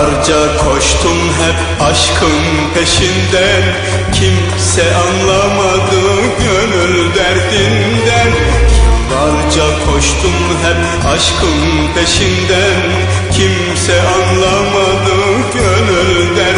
Yıllarca koştum hep aşkın peşinden Kimse anlamadı gönül derdinden. Yıllarca koştum hep aşkın peşinden. Kimse anlamadı gönül derdinden.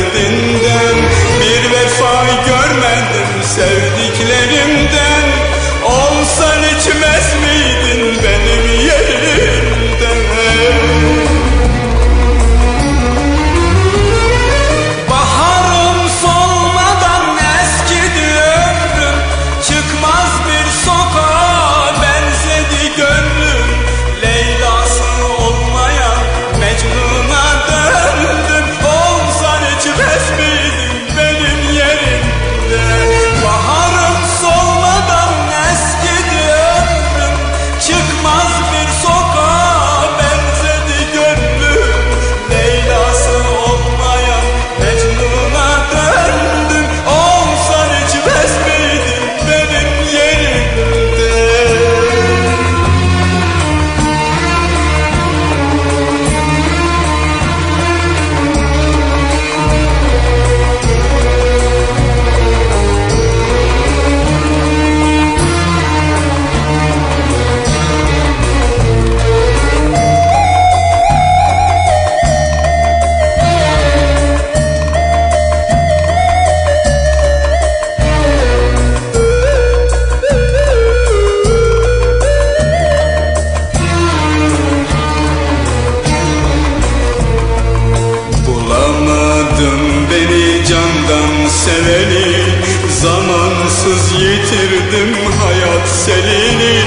Yitirdim hayat selini.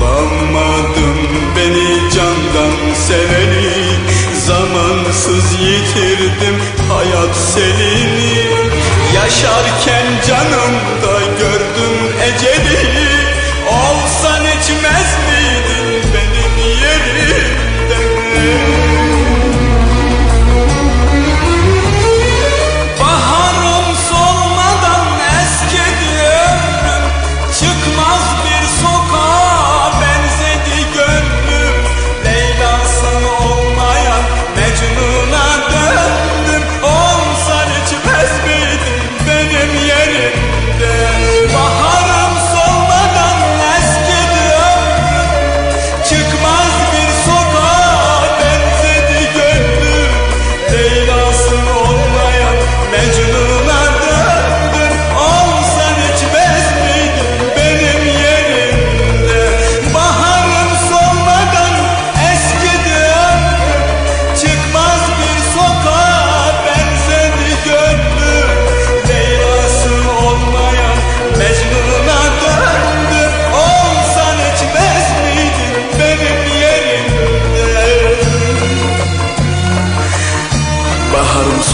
Bulamadım beni candan seveni. Zamansız yitirdim hayat selini. Yaşarken canımda gördüm eceli